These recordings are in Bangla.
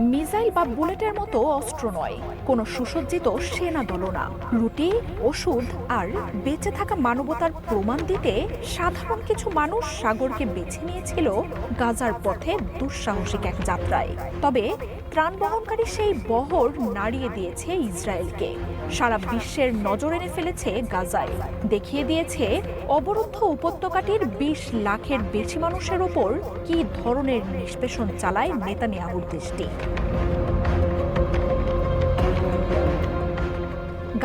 মিসাইল বা বুলেটের মতো অস্ত্র নয়। কোনো সুসজ্জিত সেনা দলও না। রুটি, ওষুধ আর বেঁচে থাকা মানবতার প্রমাণ দিতে সাধারণ কিছু মানুষ সাগরকে বেছে নিয়েছিল গাজার পথে দুঃসাহসিক এক যাত্রায়। তবে ত্রাণ বহনকারী সেই বহর নাড়িয়ে দিয়েছে ইসরায়েলকে। সারা বিশ্বের নজর এনে ফেলেছে গাজায়। দেখিয়ে দিয়েছে অবরুদ্ধ উপত্যকাটির বিশ লাখের বেশি মানুষের ওপর কি ধরনের নিষ্পেষণ চালায় নেতানিয়াহুর দেশটি।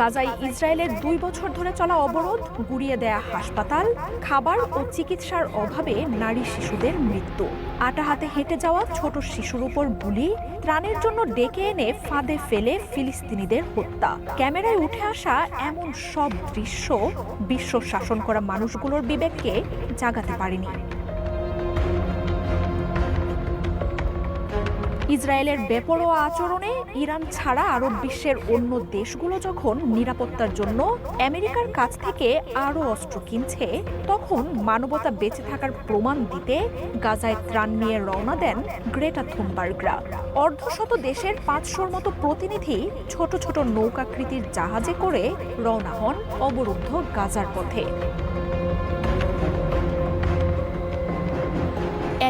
গাজায় ইসরায়েলের দুই বছর ধরে চলা অবরোধ, গুড়িয়ে দেয়া হাসপাতাল, খাবার ও চিকিৎসার অভাবে নারী শিশুদের মৃত্যু। আটা হাতে হেঁটে যাওয়া ছোট শিশুর উপর গুলি, ত্রাণের জন্য ডেকে এনে ফাঁদে ফেলে ফিলিস্তিনিদের হত্যা। ক্যামেরায় উঠে আসা এমন সব দৃশ্য বিশ্ব শাসন করা মানুষগুলোর বিবেককে জাগাতে পারেনি। ইসরায়েলের বেপরোয়া আচরণে ইরান ছাড়া আরব বিশ্বের অন্য দেশগুলো যখন নিরাপত্তার জন্য আমেরিকার কাছ থেকে আরও অস্ত্র কিনছে, তখন মানবতা বেঁচে থাকার প্রমাণ দিতে গাজায় ত্রাণ নিয়ে রওনা দেন গ্রেটা থুনবার্গরা। অর্ধশত দেশের পাঁচশোর মতো প্রতিনিধি ছোট ছোট নৌকাকৃতির জাহাজে করে রওনা হন অবরুদ্ধ গাজার পথে।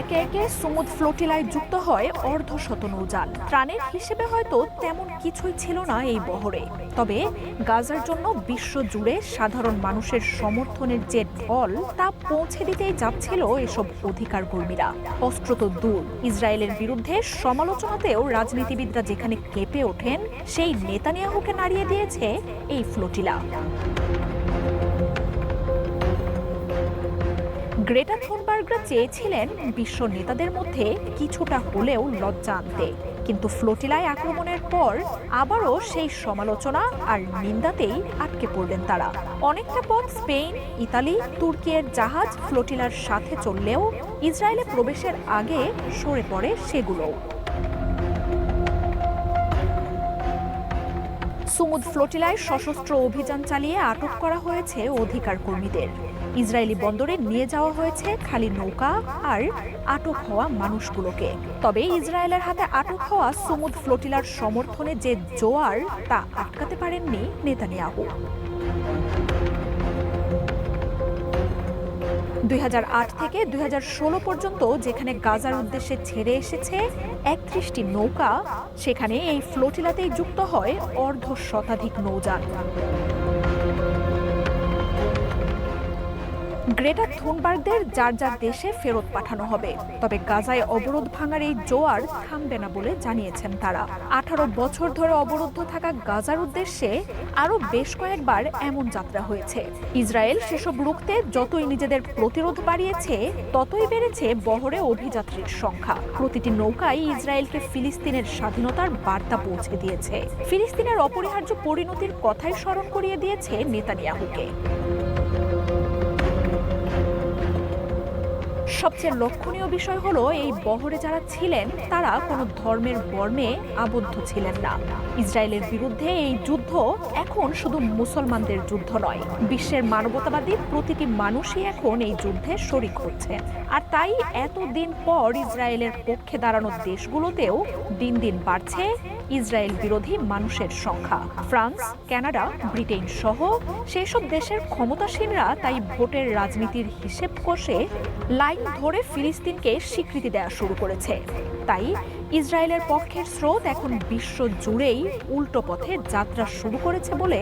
একে একে সুমুদ ফ্লোটিলায় যুক্ত হয় অর্ধশত নৌযান ত্রাণের হিসেবে হয়তো তেমন কিছুই ছিল না এই বহরে। তবে গাজার জন্য বিশ্ব জুড়ে সাধারণ মানুষের সমর্থনের যে ঢল, তা পৌঁছে দিতেই যাচ্ছিল এসব অধিকার কর্মীরা অস্ত্র তো দূর। ইসরায়েলের বিরুদ্ধে সমালোচনাতেও রাজনীতিবিদরা যেখানে কেঁপে ওঠেন, সেই নেতানিয়াহুকে নাড়িয়ে দিয়েছে এই ফ্লোটিলা। গ্রেটা থুনবার্গরা চেয়েছিলেন বিশ্ব নেতাদের মধ্যে কিছুটা হলেও লজ্জা আনতে। কিন্তু ফ্লোটিলায় আক্রমণের পর আবারও সেই সমালোচনা আর নিন্দাতেই আটকে পড়লেন তারা। অনেকটা পথ স্পেন, ইতালি তুর্কিয়ের জাহাজ ফ্লোটিলার সাথে চললেও ইসরায়েলে প্রবেশের আগে সরে পড়ে সেগুলোও। সুমুদ ফ্লোটিলায় সশস্ত্র অভিযান চালিয়ে আটক করা হয়েছে অধিকার কর্মীদের ইসরায়েলি বন্দরে নিয়ে যাওয়া হয়েছে খালি নৌকা আর আটক হওয়া মানুষগুলোকে। তবে ইসরায়েলের হাতে আটক হওয়া সুমুদ ফ্লোটিলার সমর্থনে যে জোয়ার তা আটকাতে পারেননি নেতানিয়াহু। দুই হাজার আট থেকে দুই হাজার ষোলো পর্যন্ত যেখানে গাজার উদ্দেশ্যে ছেড়ে এসেছে একত্রিশটি নৌকা, সেখানে এই ফ্লোটিলাতেই যুক্ত হয় অর্ধ শতাধিক নৌযান। থুনবার্গদের যার যার দেশে ফেরত পাঠানো হবে। তবে গাজায় অবরোধ ভাঙার এই জোয়ার থামবে না বলে জানিয়েছেন তারা। আঠারো বছর ধরে অবরুদ্ধ থাকা গাজার উদ্দেশ্যে আরও বেশ কয়েকবার এমন যাত্রা হয়েছে। ইসরায়েল সেসব রুখতে যতই নিজেদের প্রতিরোধ বাড়িয়েছে, ততই বেড়েছে বহরে অভিযাত্রীর সংখ্যা। প্রতিটি নৌকায় ইসরায়েলকে ফিলিস্তিনের স্বাধীনতার বার্তা পৌঁছে দিয়েছে। ফিলিস্তিনের অপরিহার্য পরিণতির কথাই স্মরণ করিয়ে দিয়েছে নেতানিয়াহুকে। সবচেয়ে লক্ষণীয় বিষয় হলো, এই বহরে যারা ছিলেন, তারা কোনো ধর্মের বর্মে আবদ্ধ ছিলেন না। ইসরায়েলের বিরুদ্ধে এই যুদ্ধ এখন শুধু মুসলমানদের যুদ্ধ নয়। বিশ্বের মানবতাবাদী প্রতিটি মানুষই এখন এই যুদ্ধে শরিক হচ্ছে। আর তাই এতদিন পর ইসরায়েলের পক্ষে দাঁড়ানো দেশগুলোতেও দিন দিন বাড়ছে ইসরায়েল বিরোধী মানুষের সংখ্যা। ফ্রান্স, কানাডা, ব্রিটেন সহ সেসব দেশের ক্ষমতাসীনরা তাই ভোটের রাজনীতির হিসেব কষে লাইন ধরে ফিলিস্তিনকে স্বীকৃতি দেওয়া শুরু করেছে। তাই ইসরায়েলের পক্ষের স্রোত এখন বিশ্ব জুড়েই উল্টো পথে যাত্রা শুরু করেছে বলে